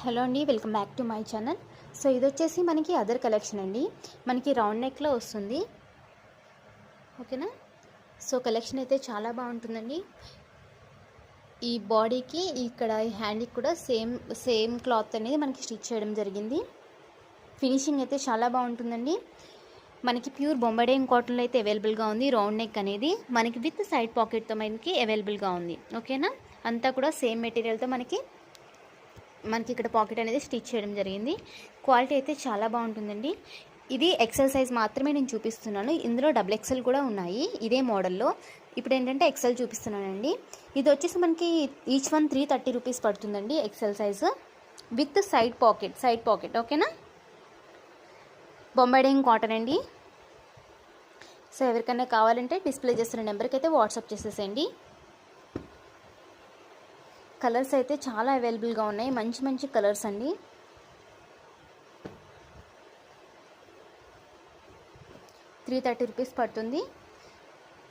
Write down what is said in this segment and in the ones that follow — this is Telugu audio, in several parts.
హలో అండి welcome back to my channel. So ఇది వచ్చేసి మనకి అదర్ కలెక్షన్ అండి. మనకి రౌండ్ నెక్లో వస్తుంది. ఓకేనా? సో కలెక్షన్ అయితే చాలా బాగుంటుందండి. ఈ బాడీకి ఇక్కడ ఈ హ్యాండ్కి కూడా సేమ్ సేమ్ క్లాత్ అనేది మనకి స్టిచ్ చేయడం జరిగింది. ఫినిషింగ్ అయితే చాలా బాగుంటుందండి. మనకి ప్యూర్ బొంబడేం కాటన్లో అయితే అవైలబుల్గా ఉంది రౌండ్ నెక్ అనేది. మనకి విత్ సైడ్ పాకెట్తో మనకి అవైలబుల్గా ఉంది. ఓకేనా? అంతా కూడా సేమ్ మెటీరియల్తో మనకి మనకి ఇక్కడ పాకెట్ అనేది స్టిచ్ చేయడం జరిగింది. క్వాలిటీ అయితే చాలా బాగుంటుందండి. ఇది ఎక్సెల్ సైజ్ మాత్రమే నేను చూపిస్తున్నాను. ఇందులో డబుల్ ఎక్సెల్ కూడా ఉన్నాయి ఇదే మోడల్లో. ఇప్పుడు ఏంటంటే ఎక్సెల్ చూపిస్తున్నానండి. ఇది వచ్చేసి మనకి each one three thirty rupees పడుతుందండి XL size. With side pocket side pocket ఓకేనా? బొంబాయిడింగ్ కాటన్ అండి. సో ఎవరికైనా కావాలంటే డిస్ప్లే చేస్తున్న నెంబర్కి అయితే వాట్సాప్ చేసేసేయండి. కలర్స్ అయితే చాలా అవైలబుల్గా ఉన్నాయి. మంచి మంచి కలర్స్ అండి. త్రీ థర్టీ రూపీస్ పడుతుంది.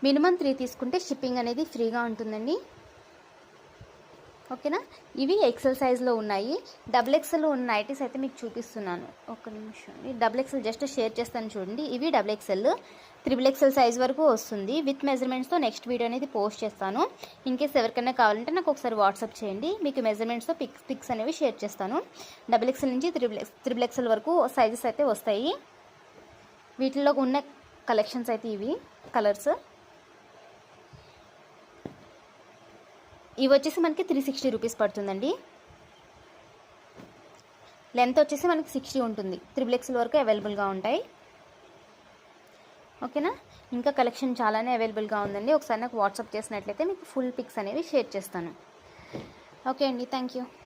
మినిమం త్రీ తీసుకుంటే షిప్పింగ్ అనేది ఫ్రీగా ఉంటుందండి. ఓకేనా? ఇవి ఎక్సెల్ సైజ్లో ఉన్నాయి. డబుల్ ఎక్సెల్ ఉన్న నైటీస్ అయితే మీకు చూపిస్తున్నాను. ఒక నిమిషం. డబుల్ ఎక్సెల్ జస్ట్ షేర్ చేస్తాను చూడండి. ఇవి double XL triple XL size వరకు వస్తుంది. విత్ మెజర్మెంట్స్తో నెక్స్ట్ వీడియో అనేది పోస్ట్ చేస్తాను. ఇన్కేస్ ఎవరికైనా కావాలంటే నాకు ఒకసారి వాట్సాప్ చేయండి. మీకు మెజర్మెంట్స్తో పిక్స్ పిక్స్ అనేవి షేర్ చేస్తాను. డబుల్ ఎక్సెల్ నుంచి త్రిబుల్ ఎక్స్ త్రిబుల్ ఎక్సెల్ వరకు సైజెస్ అయితే వస్తాయి. వీటిల్లో ఉన్న కలెక్షన్స్ అయితే ఇవి. కలర్స్ ఇవి వచ్చేసి మనకి త్రీ సిక్స్టీ రూపీస్ పడుతుందండి. లెంత్ వచ్చేసి మనకి సిక్స్టీ ఉంటుంది. త్రిబుల్ ఎక్స్ఎల్ వరకు అవైలబుల్గా ఉంటాయి. ఓకేనా ఇంకా కలెక్షన్ చాలానే అవైలబుల్గా ఉందండి. ఒకసారి నాకు వాట్సాప్ చేసినట్లయితే మీకు ఫుల్ పిక్స్ అనేవి షేర్ చేస్తాను. ఓకే అండి థ్యాంక్ యూ